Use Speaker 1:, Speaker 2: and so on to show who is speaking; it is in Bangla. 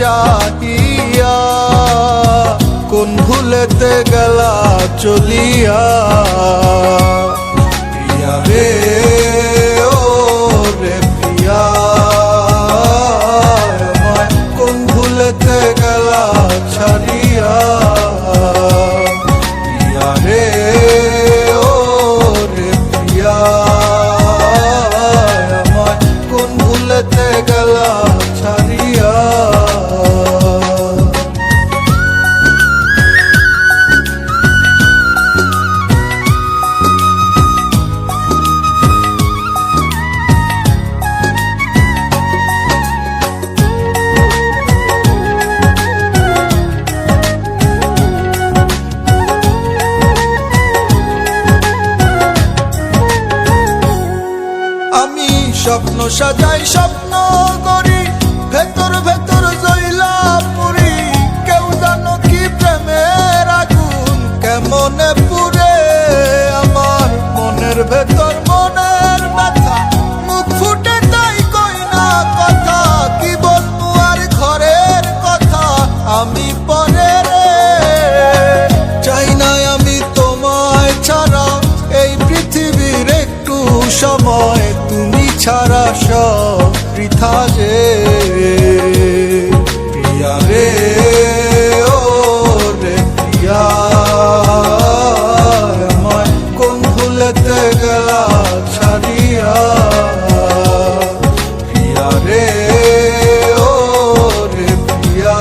Speaker 1: চাহিয়া কোন ভুলেতে গেলা চলিয়া। স্বপ্ন সাজাই, স্বপ্ন করি, ভেতর ভেতর জইলা পুরি কেউ জানো কি প্রেমের আগুন, কেমনে পুরে আমার মনের ভেতর মুখ ফুটে কথা, কি ঘরের কথা, আমি পরে আমি তোমায় এই পৃথিবীর একটু সময়, তুমি ছাড়া সব বৃথা যে প্রিয়া রে, ও রে প্রিয়া। কোন ভুলেতে গেলা ছাড়িয়া? প্রিয়া রে, ও রে প্রিয়া।